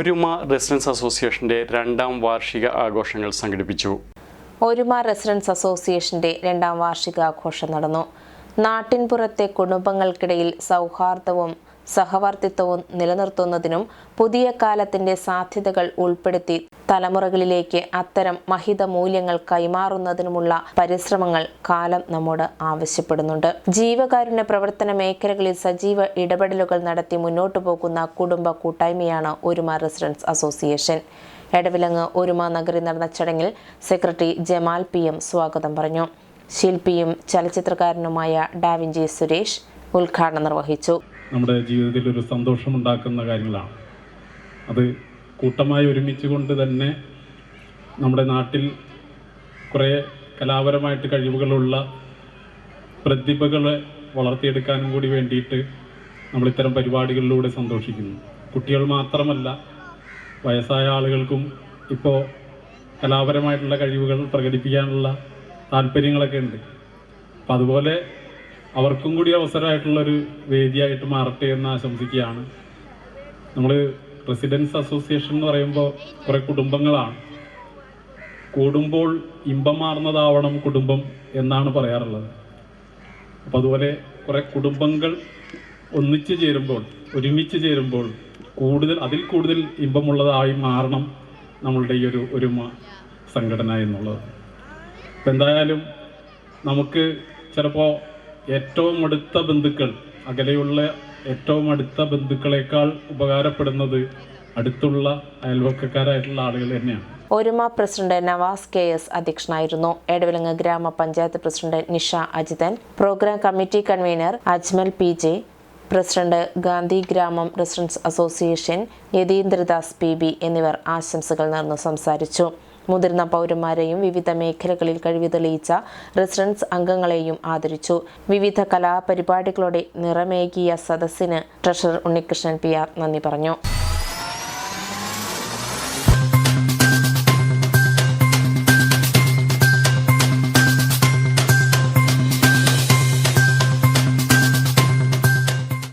ഒരുമ റെസിഡൻസ് അസോസിയേഷന്റെ രണ്ടാം വാർഷിക ആഘോഷങ്ങൾ സംഘടിപ്പിച്ചു. ഒരുമ റെസിഡൻസ് അസോസിയേഷന്റെ രണ്ടാം വാർഷികാഘോഷം നടന്നു. നാട്ടിൻപുറത്തെ കുടുംബങ്ങൾക്കിടയിൽ സൗഹാർദ്ദവും സഹവർത്തിത്വവും നിലനിർത്തുന്നതിനും പുതിയ കാലത്തിന്റെ സാധ്യതകൾ ഉൾപ്പെടുത്തി തലമുറകളിലേക്ക് അത്തരം മഹിത മൂല്യങ്ങൾ കൈമാറുന്നതിനുമുള്ള പരിശ്രമങ്ങൾ കാലം നമ്മോട് ആവശ്യപ്പെടുന്നുണ്ട്. ജീവകാരുണ്യ പ്രവർത്തന മേഖലകളിൽ സജീവ ഇടപെടലുകൾ നടത്തി മുന്നോട്ടു പോകുന്ന കുടുംബ കൂട്ടായ്മയാണ് ഒരുമ റെസിഡൻസ് അസോസിയേഷൻ. എടവിലങ്ങ് ഒരുമ നഗറിൽ നടന്ന ചടങ്ങിൽ സെക്രട്ടറി ജമാൽ പി എം സ്വാഗതം പറഞ്ഞു. ശില്പിയും ചലച്ചിത്രകാരനുമായ ഡാവിഞ്ചി സുരേഷ് ഉദ്ഘാടനം നിർവഹിച്ചു. നമ്മുടെ ജീവിതത്തിൽ ഒരു സന്തോഷം ഉണ്ടാക്കുന്ന കാര്യങ്ങളാണ്. അത് കൂട്ടമായി ഒരുമിച്ച് കൊണ്ട് തന്നെ നമ്മുടെ നാട്ടിൽ കുറേ കലാപരമായിട്ട് കഴിവുകളുള്ള പ്രതിഭകളെ വളർത്തിയെടുക്കാനും കൂടി വേണ്ടിയിട്ട് നമ്മൾ ഇത്തരം പരിപാടികളിലൂടെ സന്തോഷിക്കുന്നു. കുട്ടികൾ മാത്രമല്ല വയസ്സായ ആളുകൾക്കും ഇപ്പോൾ കലാപരമായിട്ടുള്ള കഴിവുകൾ പ്രകടിപ്പിക്കാനുള്ള താല്പര്യങ്ങളൊക്കെ ഉണ്ട്. അപ്പം അതുപോലെ അവർക്കും കൂടി അവസരമായിട്ടുള്ളൊരു വേദിയായിട്ട് മാറട്ടെ എന്ന് ആശംസിക്കുകയാണ്. നമ്മൾ റെസിഡൻസ് അസോസിയേഷൻ എന്ന് പറയുമ്പോൾ കുറേ കുടുംബങ്ങളാണ്. കൂടുമ്പോൾ ഇമ്പമാർന്നതാവണം കുടുംബം എന്നാണ് പറയാറുള്ളത്. അപ്പം അതുപോലെ കുറേ കുടുംബങ്ങൾ ഒന്നിച്ചു ചേരുമ്പോൾ ഒരുമിച്ച് ചേരുമ്പോൾ കൂടുതൽ അതിൽ കൂടുതൽ ഇമ്പമുള്ളതായി മാറണം നമ്മളുടെ ഈ ഒരു ഒരുമ സംഘടന എന്നുള്ളത്. അപ്പം എന്തായാലും നമുക്ക് ചിലപ്പോൾ ഏറ്റവും അടുത്ത ബന്ധുക്കൾ അകലെയുള്ള ഏറ്റവും അടുത്ത ബന്ധുക്കളെക്കാൾ ഉപകാരപ്പെടുന്നത് അടുത്തുള്ള അയൽവക്കക്കാരായിട്ടുള്ള ആളുകൾ തന്നെയാണ്. ഒരുമ പ്രസിഡന്റ് നവാസ് കെ എസ് അധ്യക്ഷനായിരുന്നു. എടവിലങ്ങ് ഗ്രാമപഞ്ചായത്ത് president Nisha Ajithan programme committee convener Ajmal P J president Gandhi ഗ്രാമം residence association Yathindradas P B എന്നിവർ ആശംസകൾ നേർന്ന് സംസാരിച്ചു. മുതിർന്ന പൗരന്മാരെയും വിവിധ മേഖലകളിൽ കഴിവ് തെളിയിച്ച റെസിഡൻസ് അംഗങ്ങളെയും ആദരിച്ചു. വിവിധ കലാപരിപാടികളോടെ നിറമേകിയ സദസ്സിന് ട്രഷറർ ഉണ്ണികൃഷ്ണൻ പി ആർ നന്ദി പറഞ്ഞു.